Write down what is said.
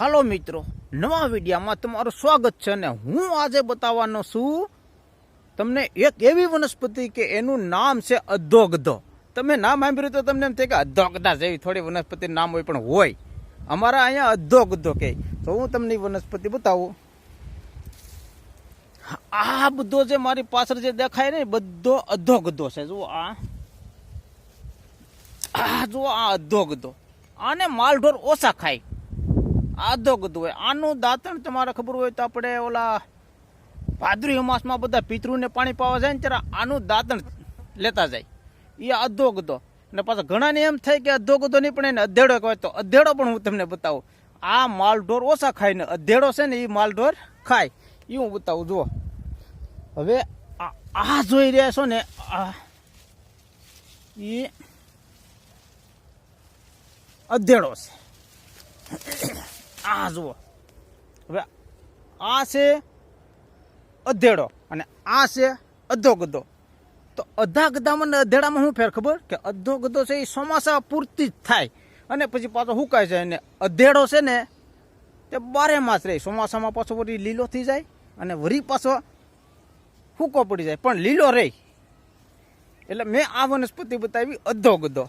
હાલો મિત્રો, નવા વિડીયામાં તમારું સ્વાગત છે અને હું આજે બતાવવાનો છું તમને એક એવી વનસ્પતિ કે એનું નામ છે અધોગધો. તમે નામ સાંભળ્યું તો તમને એમ થાય કે અધોગધા જેવી થોડી વનસ્પતિ નામ હોય પણ હોય. અમારા અહીંયા અધોગધો કે. તો હું તમને વનસ્પતિ બતાવું. આ બધો જે મારી પાછળ જે દેખાય ને બધો અધોગધો છે. જુઓ આ. આ જુઓ આ અધોગધો. આને માલઢોર ઓછા ખાય. આધો ગધું હોય. આનું દાંતણ તમારે ખબર હોય તો આપણે ઓલા ભાદરી અમાસમાં બધા પિતૃને પાણી પાવા જાય ને ત્યારે આનું દાંતણ લેતા જાય. એ અધો કીધો ને પાછા ઘણાને એમ થાય કે અધો કીધો નહીં, પણ એને અધેડો કહેવાય તો અધેડો પણ હું તમને બતાવું. આ માલઢોર ઓછા ખાય ને અધેડો છે ને એ માલઢોર ખાય. એ હું બતાવું, જુઓ. હવે આ આ જોઈ રહ્યા છો ને, આ એ અધેડો છે. આ જુઓ. હવે આ છે અધેડો અને આ છે અધો ગધો તો અધા ગધામાં અધેડામાં શું ફેર ખબર? કે અધો ગધો છે એ ચોમાસા પૂરતી જ થાય. અને પછી પાછો હુકાય જાય અને અધેડો છે ને, તે બારે માસ રહે. ચોમાસામાં પાછો વળી લીલો થઈ જાય અને વરી પાછો હુકો પડી જાય. પણ લીલો રહે. એટલે મેં આ વનસ્પતિ બતાવી અધો ગધો